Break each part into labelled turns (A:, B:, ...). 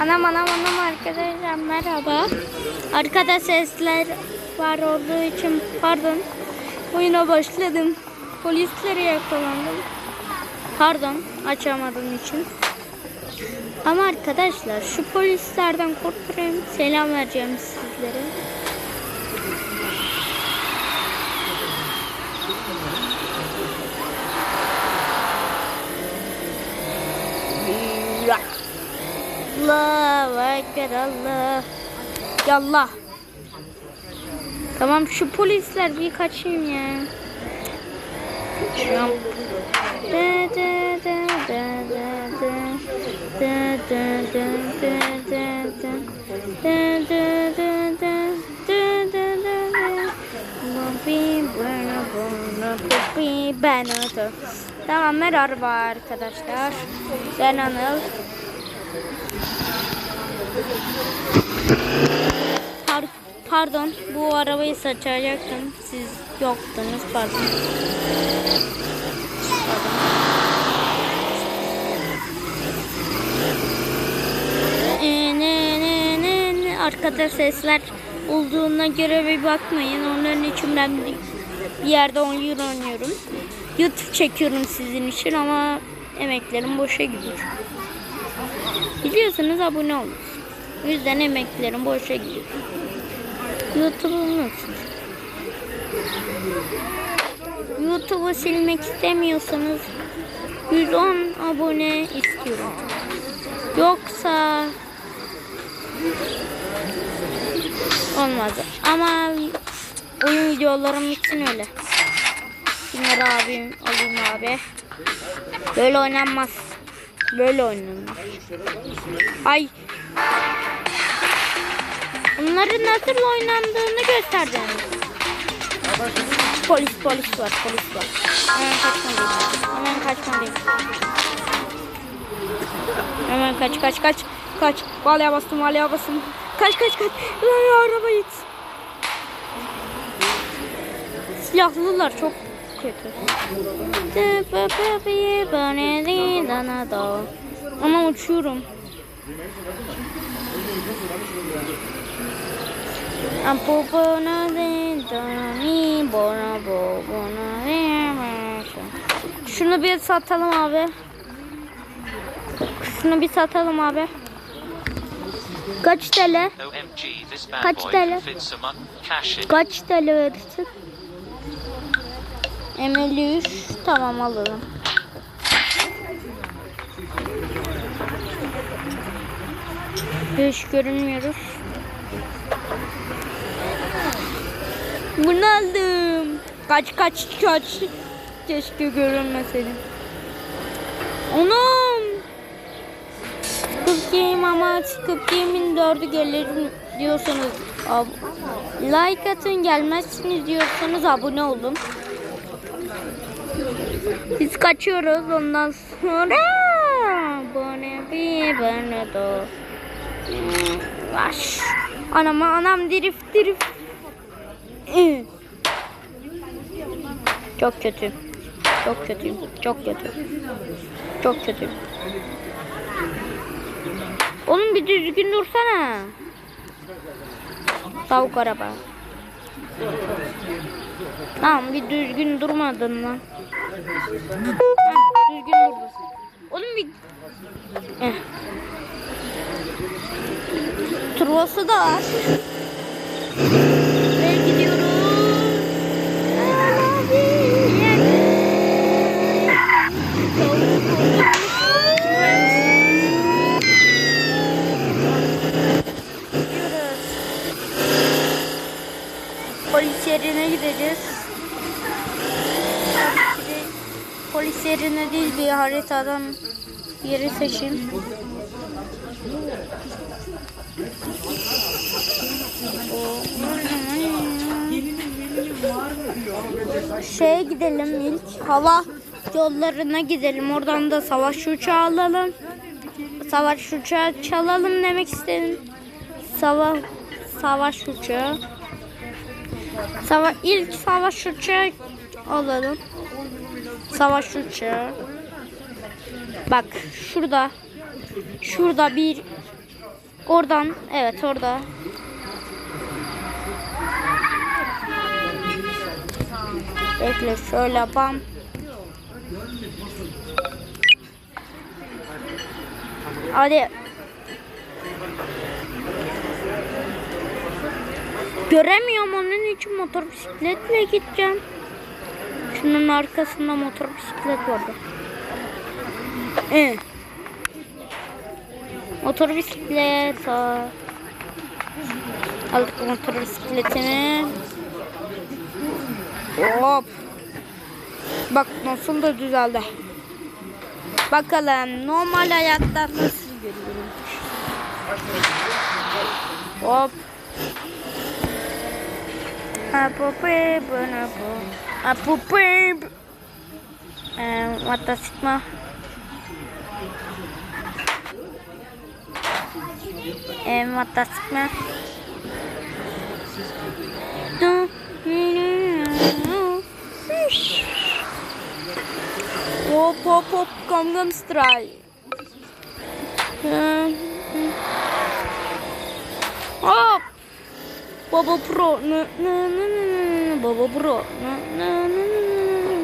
A: Anam anam anam arkadaşlar merhaba. Arkada sesler var olduğu için pardon. Oyuna başladım. Polislere yakalandım. Pardon açamadığım için. Ama arkadaşlar şu polislerden kurtulayım. Selam vereceğim sizlere. Allah Ekber Allah. Yallah. Tamam şu polisler bir kaçayım ya. Şu an- Da da da da da da. Da da da da da da. Da da da bana da. Tamam merhaba arkadaşlar. Ben Anıl. Par- pardon bu arabayı saçacaktım. Siz yoktunuz pardon. Ee, ne, ne. Arkada sesler olduğuna göre bir bakmayın. Onların için ben bir yerde oyun oynuyorum. YouTube çekiyorum sizin için ama emeklerim boşa gidiyor. Biliyorsunuz abone olun. Yüzden emeklerim boşa gidiyor. YouTube'u? YouTube'u silmek istemiyorsanız 110 abone istiyorum. Yoksa olmaz. Ama oyun videolarım için öyle. Bunları abim alayım abi. Böyle oynanmaz. Böyle oynanmaz. Ay. Bunların nasıl oynandığını gösterdim. Polis polis var polis var. Hemen kaçmalıyım. Hemen kaçmalıyım. Hemen kaç kaç kaç. Kaç. Valya bastım valya bastım. Kaç kaç kaç. Lan araba it. Silahlılar çok kötü. Ama uçuyorum. Şunu bir satalım abi. Şunu bir satalım abi. Kaç TL? Kaç TL? Kaç TL verirsin? M53 tamam alalım. Hiç görünmüyoruz. Bunu aldım. Kaç kaç kaç. Keşke görünmeseydim. Anam. Game ama Game'in dördü gelir diyorsanız like atın gelmezsiniz diyorsanız abone olun. Biz kaçıyoruz ondan sonra abone bir bana da. Vaş. Anam anam drift. Ih. Çok kötü. Çok kötüyüm. Çok kötü. Çok kötü. Oğlum bir düzgün dursana. Tavuk araba. Tamam bir düzgün durmadın lan. Heh, düzgün durdun. Oğlum bir... Eh. Turbosu da var. Ve gidiyoruz. Polis yerine gideceğiz. Polis yerine değil bir haritadan yeri seçeyim. Şeye gidelim ilk hava yollarına gidelim. Oradan da savaş uçağı alalım. Savaş uçağı çalalım demek istedim. Sava savaş uçağı. Sava ilk savaş uçağı alalım. Savaş uçağı. Bak şurada. Şurada bir Oradan evet orada. Bekle şöyle bam. Hadi. Göremiyorum onun için motor bisikletle gideceğim. Şunun arkasında motor bisiklet vardı. Evet. Motor bisiklet. Aldık motor bisikletini. Hop. Bak nasıl da düzeldi. Bakalım normal hayatta nasıl görüyorum. Hop. Apupe, bonapo. Apupe. Eee, watasma. Eee, watasma. Hop hop hop Gangnam Style. Hop. Baba Pro. Nı, nı, nı, nı. Baba Pro. Nı, nı, nı,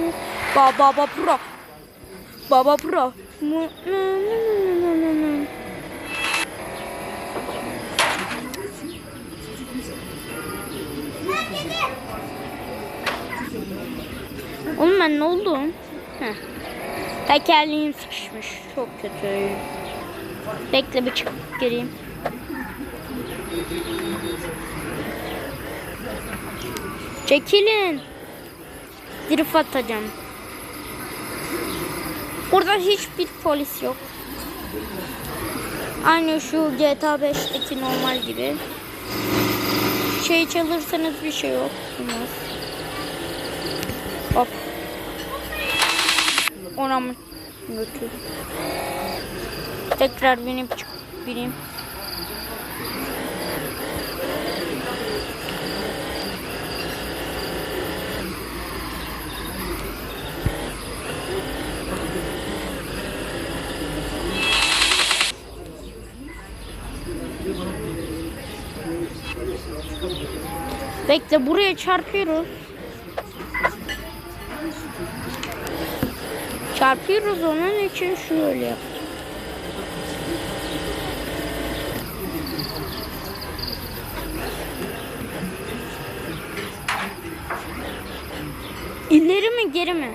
A: nı. Ba, Baba Pro. Baba Pro. Nı, nı, nı, nı. Oğlum ben ne oldum? Heh. Tekerleğim sıkışmış. Çok kötü. Bekle bir çıkıp gireyim. Çekilin. Drift atacağım. Burada hiçbir polis yok. Aynı şu GTA 5'teki normal gibi. Şey çalırsanız bir şey yok. Olmaz. Ona mı götür? Tekrar binip çıkıp bineyim. Bekle buraya çarpıyoruz. Çarpıyoruz onun için şöyle yap. İleri mi geri mi?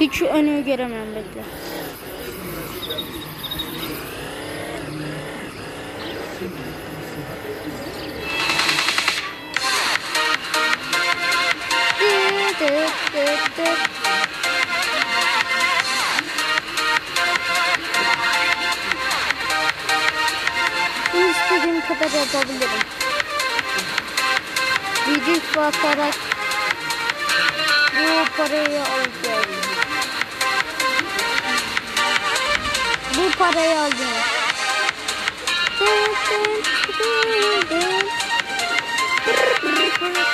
A: Hiç önü göremem bekle. Bunu istediğim kadar yapabilirim. Düdük basarak bu parayı alacağım. Bu parayı alacağım.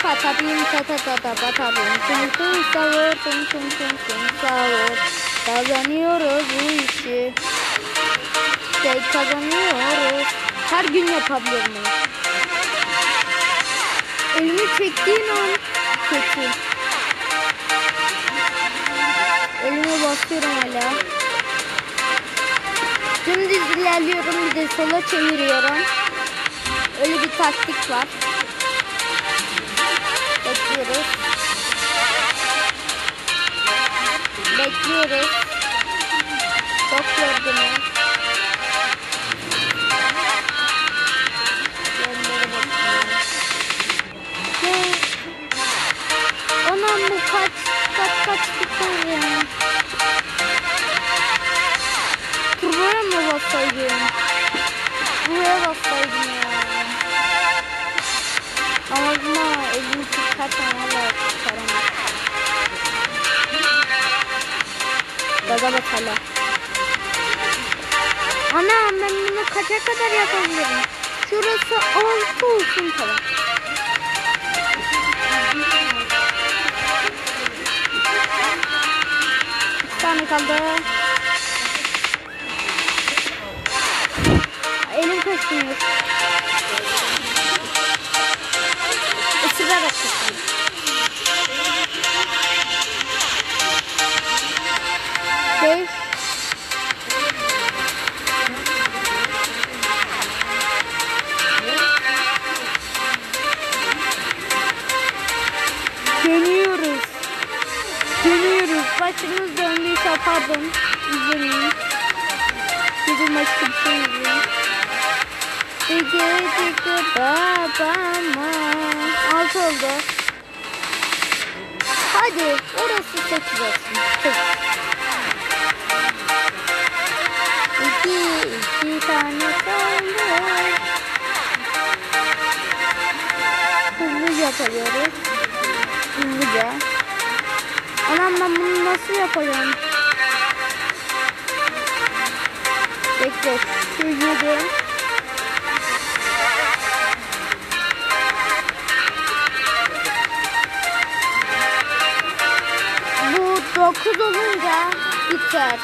A: Patapim tatatata patapim tum tum savur tum tum tum tum savur Kazanıyoruz bu işi Şey kazanıyoruz Her gün yapabilirim bunu Elimi çektiğin an kötü Elime basıyorum hala Dümdüz ilerliyorum bir de sola çeviriyorum Öyle bir taktik var Bekliyoruz. Bekliyoruz. Çok yorgunum. hala. Ana ben bunu kaça kadar yapabilirim? Şurası 6 olsun tamam. Bir tane kaldı. Elim kaçmıyor. Isırarak kaçmıyor. Sekiz olsun. Sekiz. İki, iki tane kaldı. Hızlı yapıyoruz. Hızlıca. Anam ben bunu nasıl yapacağım? Bekle. Şu yedi. Bu dokuz olunca biter.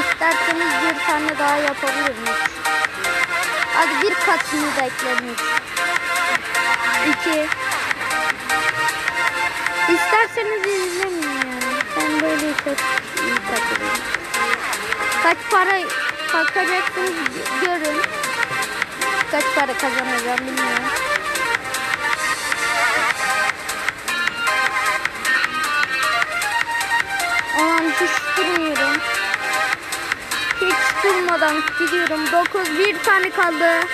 A: İsterseniz bir tane daha yapabiliriz. Hadi bir katını da eklemiş. İki. İsterseniz izlemeyin yani. Ben böyle çok iyi takılıyorum. Kaç para kazanacaksınız görün. Kaç para kazanacağım bilmiyorum. Aman hiç durmuyorum. Hiç durmadan gidiyorum. 9 bir tane kaldı.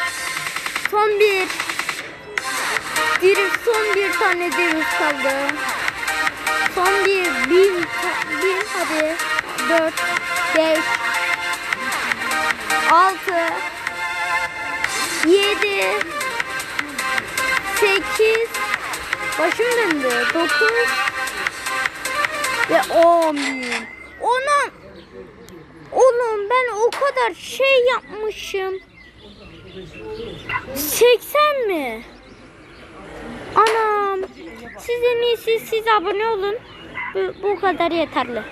A: Son bir. Bir son bir tane diriz kaldı. Son bir bin bin hadi. Dört, beş, altı, yedi, sekiz, başım döndü. Dokuz ve on bin. Onun Oğlum ben o kadar şey yapmışım. 80 mi? Anam. Siz en iyisi siz abone olun. Bu, bu kadar yeterli.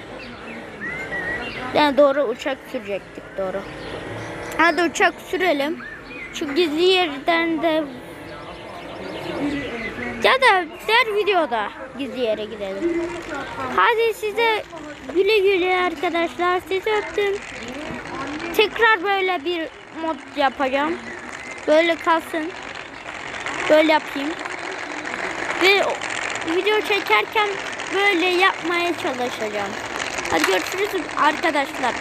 A: Yani doğru uçak sürecektik doğru. Hadi uçak sürelim. Şu gizli yerden de ya da diğer videoda gizli yere gidelim. Hadi size güle güle arkadaşlar. Sizi öptüm. Tekrar böyle bir mod yapacağım. Böyle kalsın. Böyle yapayım. Ve video çekerken böyle yapmaya çalışacağım. Hadi görüşürüz arkadaşlar.